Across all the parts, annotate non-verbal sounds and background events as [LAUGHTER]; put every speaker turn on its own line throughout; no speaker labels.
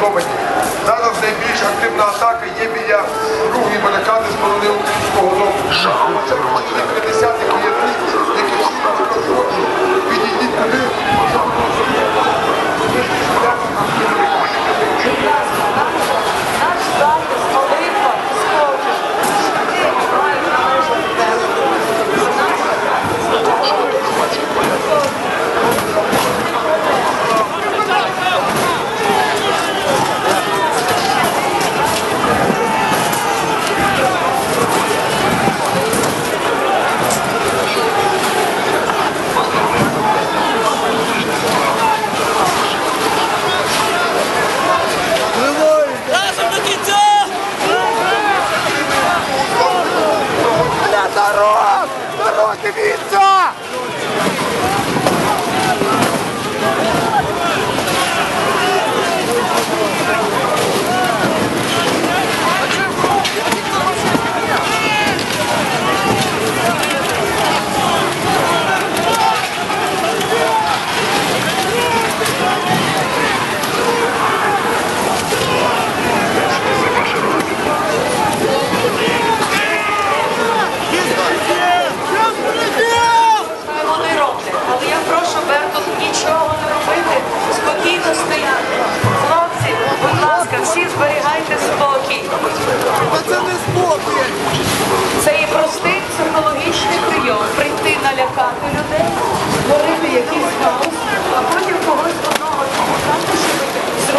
Житомирі. Зараз найбільш активна атака є біля другої барикади з полони українського дому.
Це
50-х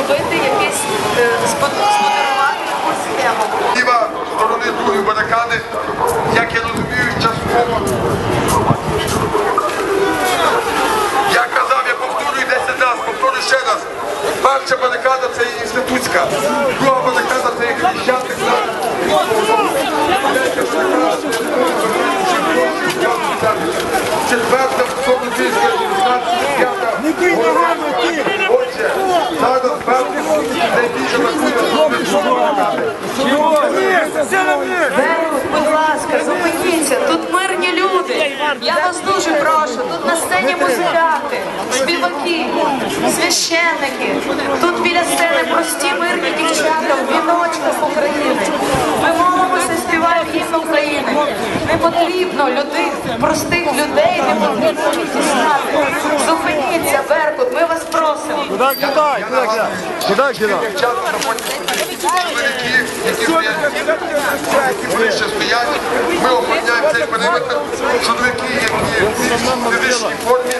зробити якийсь е, спод- сподарувати якусь схему.
Зліва сторони другої барикади, як я розумію, частково. Я казав, я повторюю 10 разів, повторюю ще раз. Перша барикада це інститутська, друга барикада це є хрещатик. Четверта Солодівська, 16, п'ята. Отже, зараз Беркут найбільше
будь ласка, зупиніться. Тут мирні люди. Я вас дуже прошу. Тут на сцені музиканти, співаки, священники. Тут біля сцени прості мирні дівчата в віночках України. Ми гімн України. Не потрібно людей, простих людей, не потрібно відтісняти. Зупиніться, Беркут, ми вас просимо.
Куди кидай? Куди кидай?
Заходять чоловіки, які стоять. Ми охороняємо цей периметр. Чоловіки, які в фізичній формі,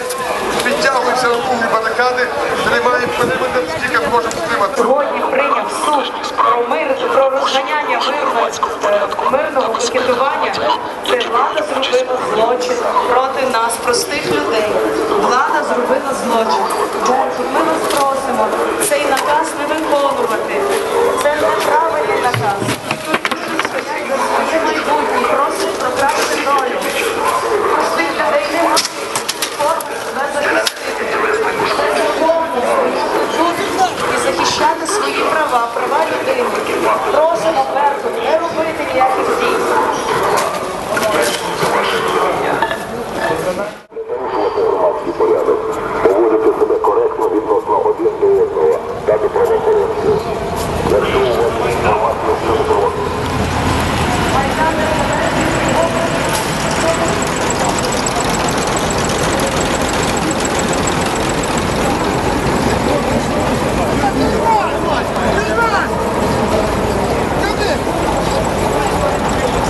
підтягуються до другої барикади, тримаємо периметр, скільки зможемо стримати.
Сьогодні прийняв суд про мир, про розганяння мирного, е, мирного пікетування. Це влада зробила злочин проти нас, простих людей. Влада зробила злочин. Ми вас просимо цей наказ не виконувати. Це неправильний наказ. Тут люди стоять за своє майбутнє, просять про кращу долю. Простих людей немає. Форми себе захистити. Це законно тут і захищати свої права, права людини. Просимо Беркут не робити ніяких дій.
порушувати громадський порядок, поводити себе коректно відносно один до одного, дати правоохоронців. Якщо у вас є інформація щодо правоохоронців,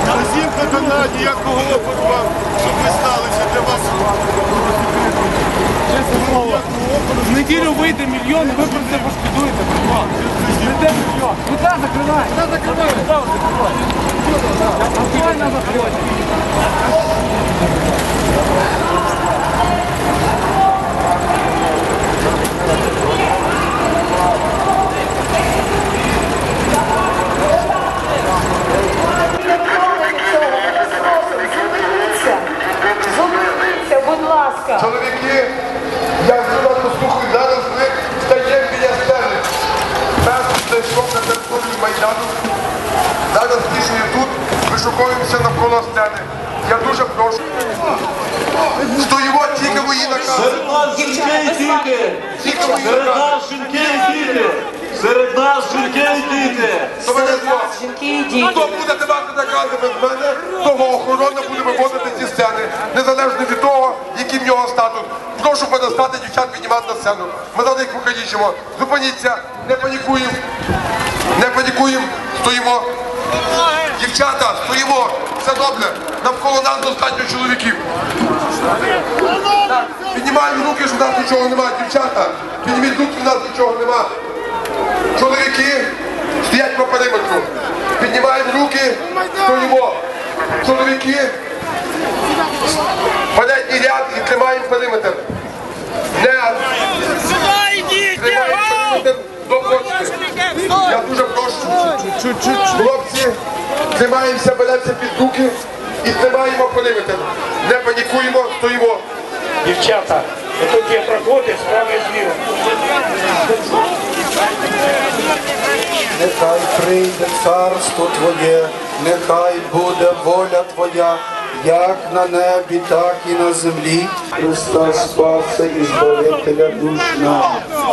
Вказівка така, ніякого опору вам, щоб ви сталися для вас.
В неділю вийде мільйон, і ви про це пошкодуєте. Вийде мільйон. Куди закривай? Куди закривай? Куди закривай? Спокійно заходь.
Зупиніться, зупиніться, будь ласка.
Чоловіки, я вас послухаю, зараз ми стаємо біля сцени. Перший зайшов на територію Майдану. Зараз пішли тут, вишуковуємося навколо сцени. Я дуже прошу. Стоїмо тільки мої накази.
Серед нас жінки і діти!
Тільки мої
Серед нас жінки і діти! Серед нас Жінки і діти!
Товариство,
Жінки і діти.
Хто буде давати накази без мене, того охорона буде виводити зі сцени, незалежно від того, який в нього статус. Прошу перестати дівчат піднімати на сцену. Ми зараз їх покалічимо. Зупиніться, не панікуємо, не панікуємо, стоїмо. Дівчата, стоїмо, все добре. Навколо нас достатньо чоловіків. Піднімаємо руки, що в нас нічого немає. Дівчата, підніміть руки, в нас нічого немає. Чоловіки стоять по периметру. Піднімаємо руки, стоїмо. Чоловіки. Передній ряд і тримаємо периметр. Не тримаємо периметр до почти. Я дуже прошу. Хлопці, тримаємося, беремося під руки і тримаємо периметр. Не панікуємо, стоїмо.
Дівчата, тут є проходи справа і зліва.
Нехай прийде царство Твоє, нехай буде воля Твоя, як на небі, так і на землі. Христа Спаса і Збавителя душ нам.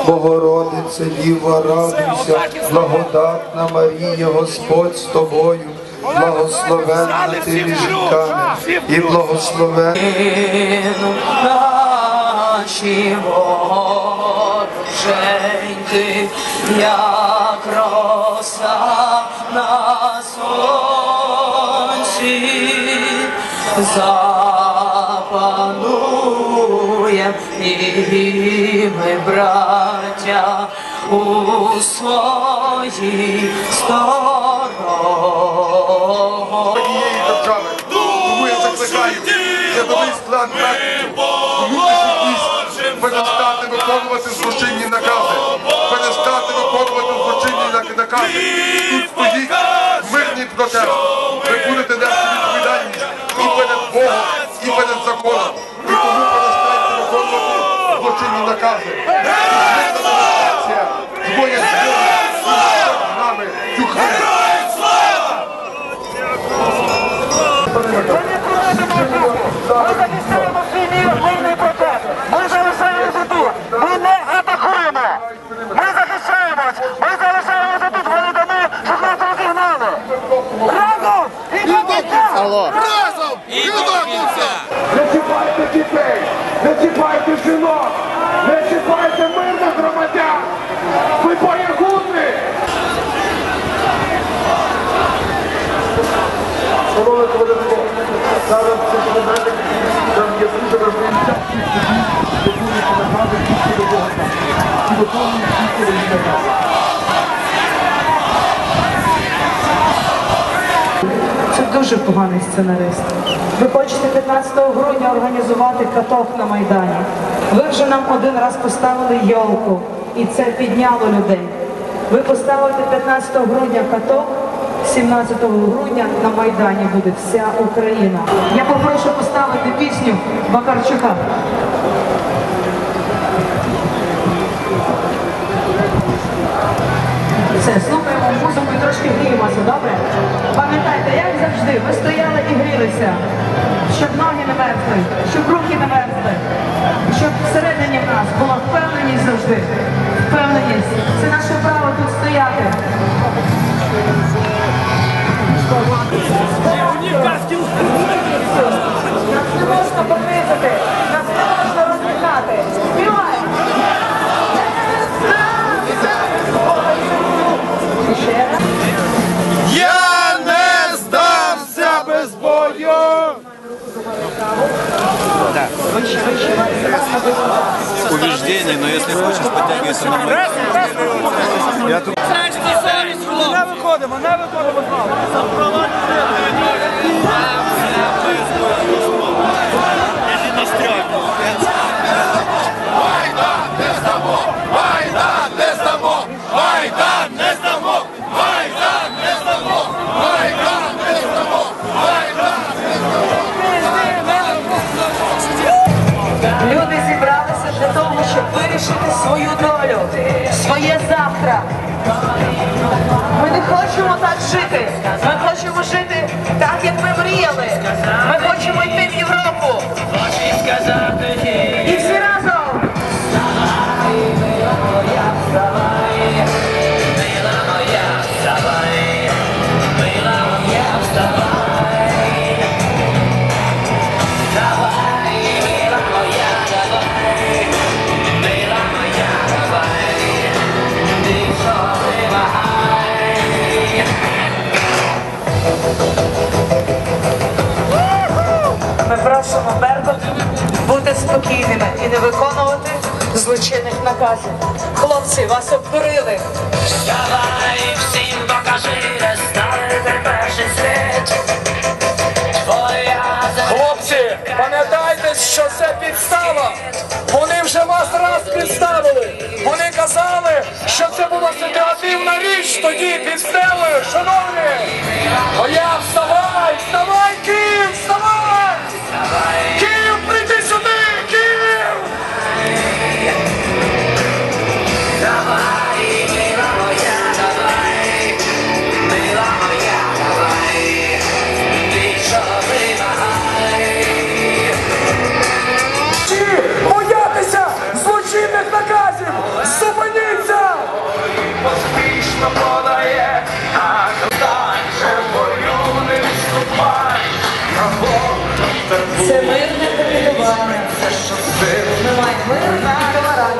Богородице, Діва, радуйся, благодатна Марія, Господь з тобою, благословенна ти між жінками і благословенна.
Гинуть наші вороженьки, як роса на сонці. Запануєм і ми, браття, у своїй стороні.
держави. Тому я закликаю склад перестати виконувати злочинні накази, перестати виконувати злочинні накази. Тут стоїть мирний протест. Ви будете нести відповідальність і перед Богом, і перед законом. І тому перестаньте виконувати злочинні накази. Зброї, з нами цю хай.
Дітей! Не чіпайте жінок! Не чіпайте мирних громадян! Ви боягуни!
Шановне товариство, зараз комендантики, там є дуже важливі часі, будуть накази тільки до Бога. І виконують тільки до накази.
Це дуже поганий сценарист. Ви хочете 15 грудня організувати каток на Майдані. Ви вже нам один раз поставили йолку, і це підняло людей. Ви поставите 15 грудня каток, 17 грудня на Майдані буде вся Україна. Я попрошу поставити пісню Бакарчука. Все, слухаємо музику і трошки гріємося, добре? Пам'ятайте, як завжди, ви стояли і грілися, щоб ноги не мерзли, щоб руки не мерзли, щоб всередині в нас була впевненість завжди. Впевненість. Це наше право тут стояти. Нас не можна понизити,
Убеждение, но если хочешь, подтягивайся на мой.
Не виходимо, не виходимо
вирішити свою долю, своє завтра. Ми не хочемо так жити. Ми хочемо жити так, як ми мріяли. Ми хочемо йти в Європу. І всі злочинних наказів. Хлопці, вас обдурили.
Давай всім покажи, де стали перший світ.
Хлопці, пам'ятайте, що це підстава. Вони вже вас раз підставили. Вони казали, що це була ситуативна річ тоді під стелею, шановні. Моя, вставай, вставай, Київ, вставай!
Поспішно подає, а в бою не відступай.
Це мирне похитування. Ми маємо мир на товарані.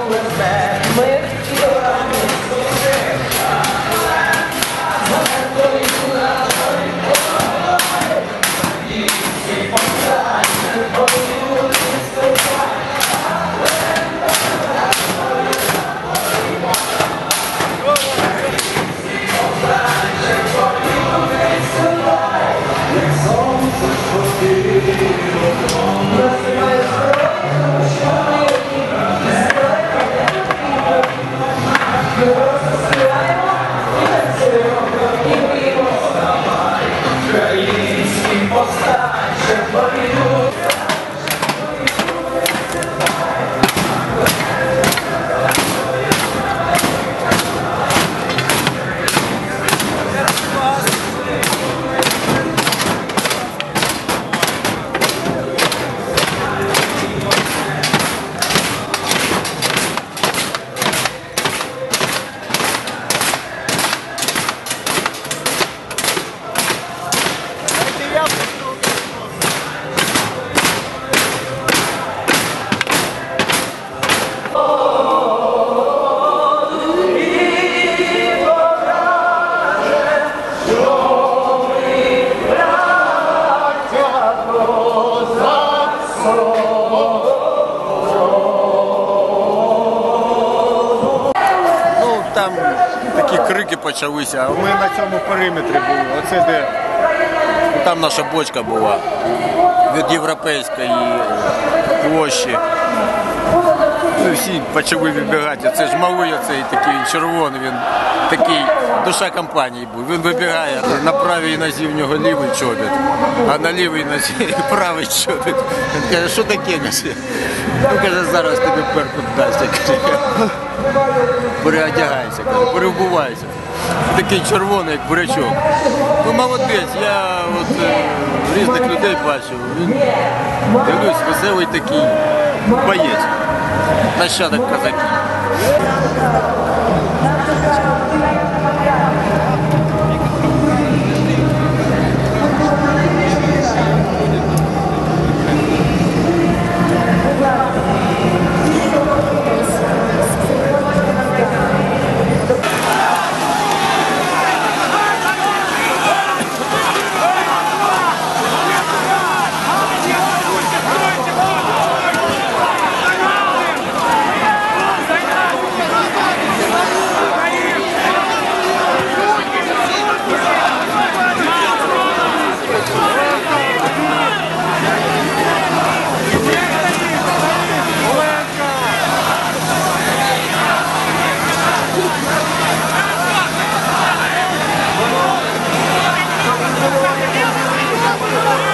Почалися, ми на цьому периметрі були. Оце де
Там наша бочка була від європейської площі.
ну, всі почали вибігати. Це ж малий оцей такий червоний, він такий душа компанії був. Він вибігає, на правій нозі в нього лівий чобіт, а на лівій нозі [LAUGHS] правий чобіт. Він каже, що таке? Каже, ну каже, зараз тобі перку дасть. Переодягайся, каже, перебувайся. Такий червоний, як бурячок. Ну молодець, я от е, різних людей бачив. Він дивлюсь, веселий такий боєць. Нащадок казаків.
Thank [LAUGHS] you.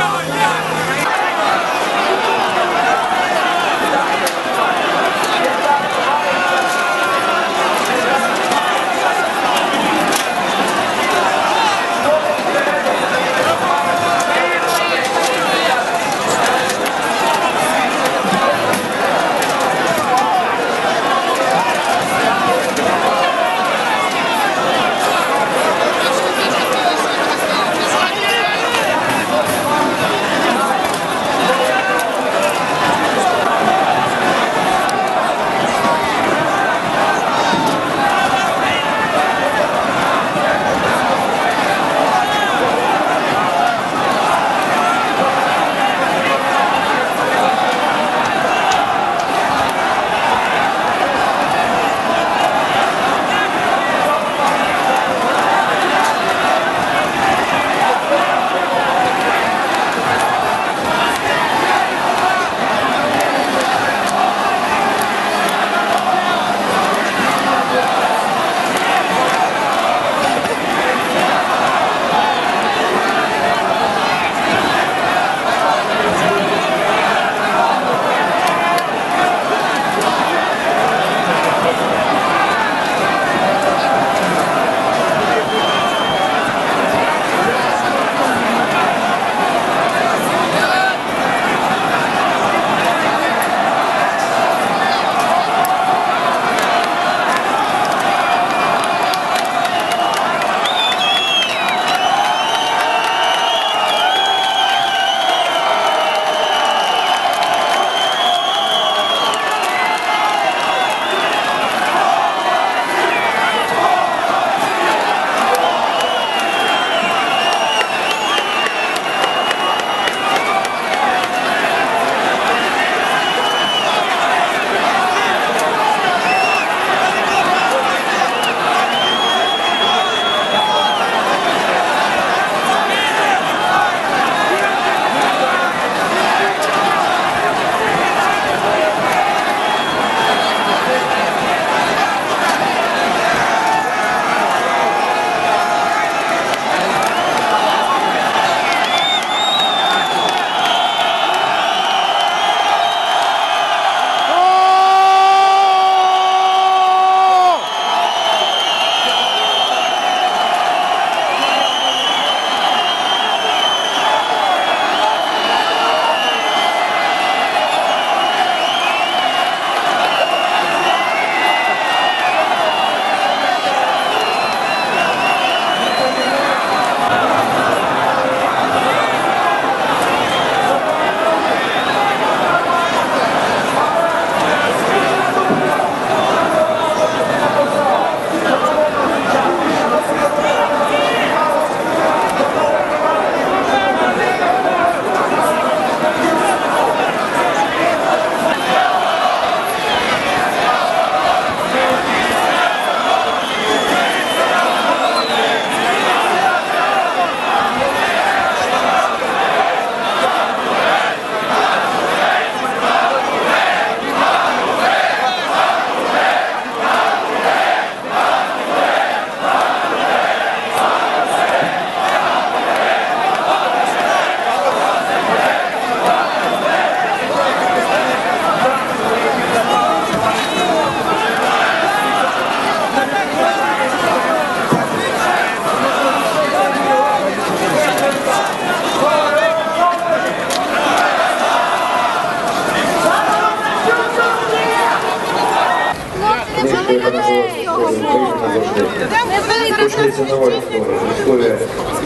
Почнеться нова історія, історія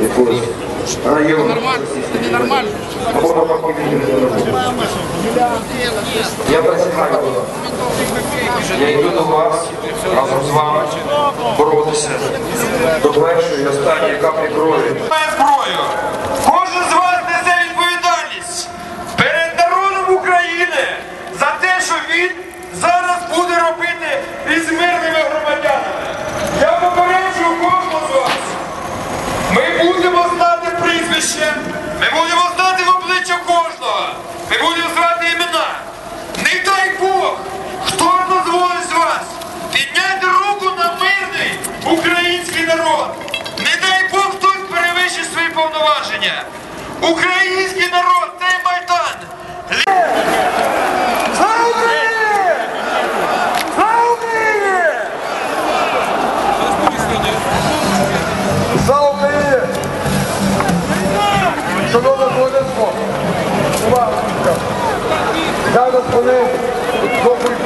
якогось району.
Нормально.
Або навпаки,
Я присягаю. Я йду до вас разом з вами боротися до першої і останньої каплі крові.
Зброю. Кожен з вас несе відповідальність перед народом України за те, що він зараз буде робити із мирними зараз вони хочуть